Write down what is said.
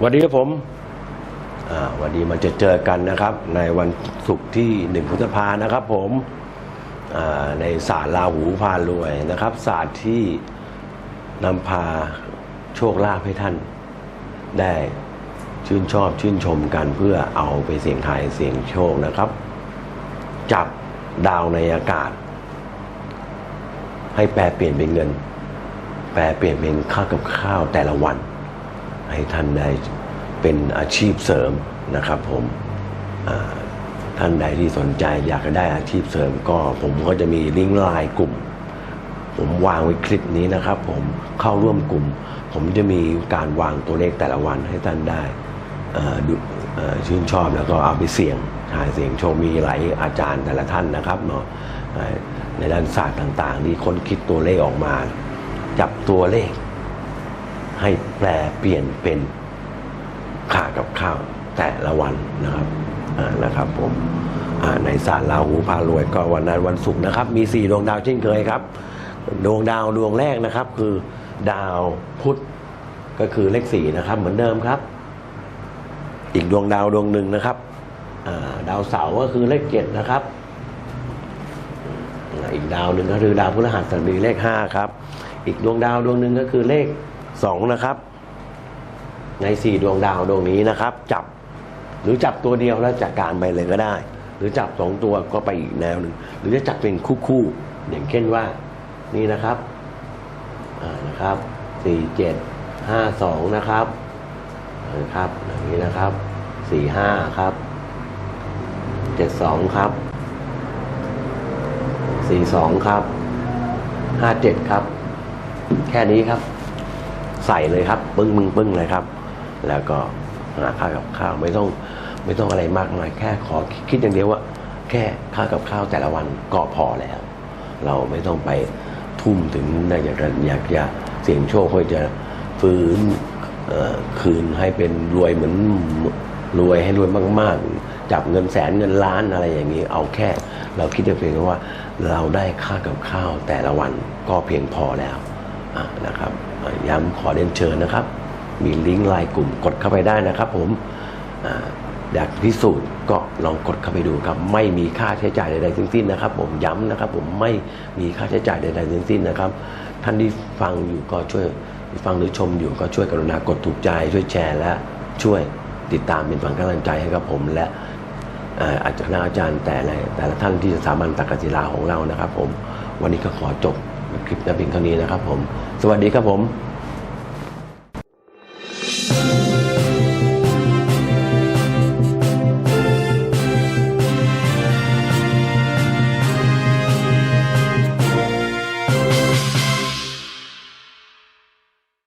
สวัสดีครับผมวันนี้มันจะเจอกันนะครับ ในวันศุกร์ที่หนึ่งพฤษภานะครับ ผมในศาสตร์ลาหูพารวยนะครับศาสตร์ที่นำพาโชคลาภให้ท่าน ได้ชื่นชอบชื่นชมกันเพื่อเอาไปเสี่ยงทายเสี่ยงโชคนะครับ จับดาวในอากาศ ให้แปลเปลี่ยนเป็นเงิน แปลเปลี่ยนเป็นค่ากับข้าวแต่ละวัน ให้ท่านได้เป็นอาชีพเสริมนะครับผมท่านใดที่สนใจอยากจะได้อาชีพเสริมก็ผมก็จะมีลิงก์ไลน์กลุ่ม ผมวางไว้คลิปนี้นะครับ ผมเข้าร่วมกลุ่ม ผมจะมีการวางตัวเลขแต่ละวันให้ท่านได้ดูชื่นชอบแล้วก็เอาไปเสี่ยงทายเสียงโชคมีหลายอาจารย์แต่ละท่านนะครับเนาะในด้านศาสตร์ต่างๆ ที่ค้นคิดตัวเลขออกมา จับตัวเลข ให้แปลเปลี่ยนเป็นค่ากับข้าวแต่ละวันนะครับนะครับผมในศาสตร์ลาหูพารวยก็วันนั้นวันศุกร์นะครับ มีสี่ดวงดาวเช่นเคยครับ ดวงดาวดวงแรกนะครับ คือดาวพุธก็คือเลขสี่นะครับ เหมือนเดิมครับ อีกดวงดาวดวงหนึ่งนะครับดาวเสาร์ก็คือเลขเจ็ดนะครับ อีกดาวหนึ่งก็คือดาวพฤหัสบดีเลขห้าครับ อีกดวงดาวดวงหนึ่งก็คือเลข สองนะครับ ในสี่ดวงดาวดวงนี้นะครับ จับหรือจับตัวเดียวแล้วจัดการไปเลยก็ได้ หรือจับสองตัวก็ไปอีกแนวหนึ่งหรือจะจับเป็นคู่คู่อย่างเช่นว่า นี่นะครับอ่านะครับสี่เจ็ดห้าสองนะครับนะครับอย่างนี้นะครับสี่ห้าครับเจ็ดสองครับสี่สองครับห้าเจ็ดครับ แค่นี้ครับ ใส่เลยครับปึ้งมึงปึ้งเลยครับ แล้วก็หาค่าวกับข้าวไม่ต้องไม่ต้องอะไรมากมายแค่ขอคิดอย่างเดียวว่าแค่ค่าวกับข้าวแต่ละวันก็พอแล้ว เราไม่ต้องไปทุ่มถึงอยากจะอยากจะเสี่ยงโชคเพื่อยจะฟื้นคืนให้เป็นรวยเหมือนรวยให้รวยมาก ๆ จับเงินแสนเงินล้านอะไรอย่างนี้ เอาแค่ เราคิดเพียงว่าเราได้ค่ากับข้าวแต่ละวันก็เพียงพอแล้ว นะครับย้ำขอเรียนเชิญนะครับ มีลิงก์ไลน์กลุ่มกดเข้าไปได้นะครับผมอยากพิสูจน์ก็ลองกดเข้าไปดูครับ ไม่มีค่าใช้จ่ายใดๆทั้งสิ้นนะครับ ผมย้ำนะครับ ผมไม่มีค่าใช้จ่ายใดๆทั้งสิ้นนะครับ ท่านที่ฟังอยู่ก็ช่วยฟังหรือชมอยู่ก็ช่วยกรุณากดถูกใจ ช่วยแชร์และช่วยติดตามเป็นฝังกำลังใจให้กับผม และเอ่ออาจารย์อาจารย์แต่ละแต่ละท่านที่สามัญตักกศิลาของเรานะครับ ผมวันนี้ก็ขอจบ คลิปจะเพียงเท่านี้นะครับผม สวัสดีครับผม